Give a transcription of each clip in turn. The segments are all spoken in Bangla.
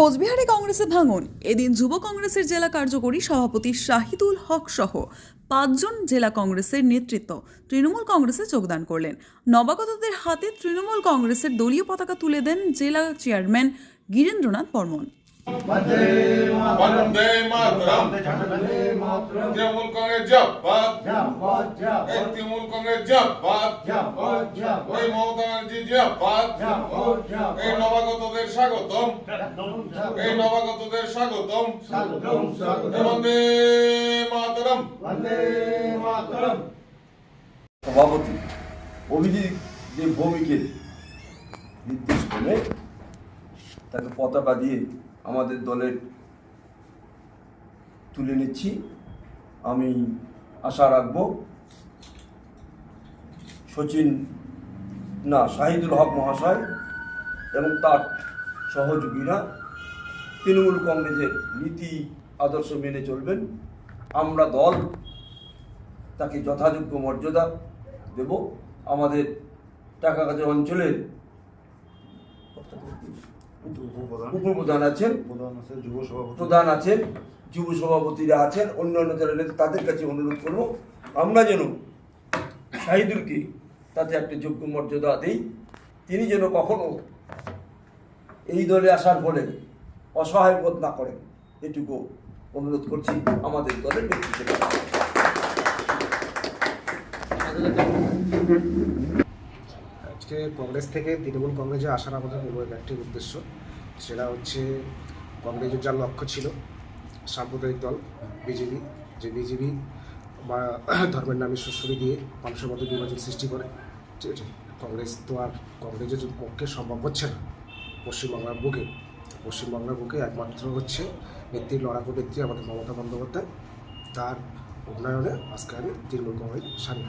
কোচবিহারে কংগ্রেসে ভাঙন। এদিন যুব কংগ্রেসের জেলা কার্যকরী সভাপতি শাহিদুল হক সহ পাঁচজন জেলা কংগ্রেসের নেতৃত্ব তৃণমূল কংগ্রেসে যোগদান করলেন। নবাগতদের হাতে তৃণমূল কংগ্রেসের দলীয় পতাকা তুলে দেন জেলা চেয়ারম্যান গিরেন্দ্রনাথ বর্মন। বন্দে মাতরম। তৃণমূল কংগ্রেস জব্বাদ। এই তৃণমূল কংগ্রেস জব্বাদ। এই মমতা ব্যানার্জি জব্বাদ। এই নবাগতদের স্বাগতম। এই নবাগতদের স্বাগতম। বন্দে মাতরম। সভাপতি অভিজিৎ যে ভূমিকে তাকে পতাকা দিয়ে আমাদের দলের তুলে নিচ্ছি। আমি আশা রাখব সচিন, না, শাহিদুল হক মহাশয় এবং তার সহযোগীরা তৃণমূল কংগ্রেসের নীতি আদর্শ মেনে চলবেন। আমরা দল, তাকে যথাযোগ্য মর্যাদা দেব। আমাদের টাকাগাছের অঞ্চলের উপপ্রধান আছেন। প্রধান আছেন যুব সভাপতিরা আছেন অন্যান্য যারা নেতা তাদের কাছে অনুরোধ করব আমরা যেন শাহিদুলকে তাতে একটা যোগ্য মর্যাদা দিই। তিনি যেন কখনো এই দলে আসার ফলে অসহায় বোধ না করেন এটুকু অনুরোধ করছি আমাদের দলের ব্যক্তিত্ব আজকে কংগ্রেস থেকে তৃণমূল কংগ্রেসে আসার আমাদের মূল একটি উদ্দেশ্য। সেটা হচ্ছে কংগ্রেসের যার লক্ষ্য ছিল সাম্প্রদায়িক দল, বিজেপি। যে বিজেপি বা ধর্মের নামে সুশ্রী দিয়ে মানুষের মধ্যে বিভাজন সৃষ্টি করে, ঠিক আছে? কংগ্রেস তো আর কংগ্রেসের পক্ষে সম্ভব হচ্ছে না। পশ্চিমবাংলার বুকে পশ্চিমবাংলার বুকে একমাত্র হচ্ছে নেত্রী লড়াকু নেত্রী আমাদের মমতা বন্দ্যোপাধ্যায়। তার উন্নয়নে আজকে আমি তৃণমূল কংগ্রেস সামিল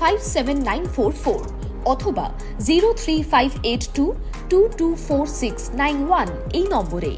five seven nine four four অথবা zero three five eight two two two four six nine one এই নম্বরে।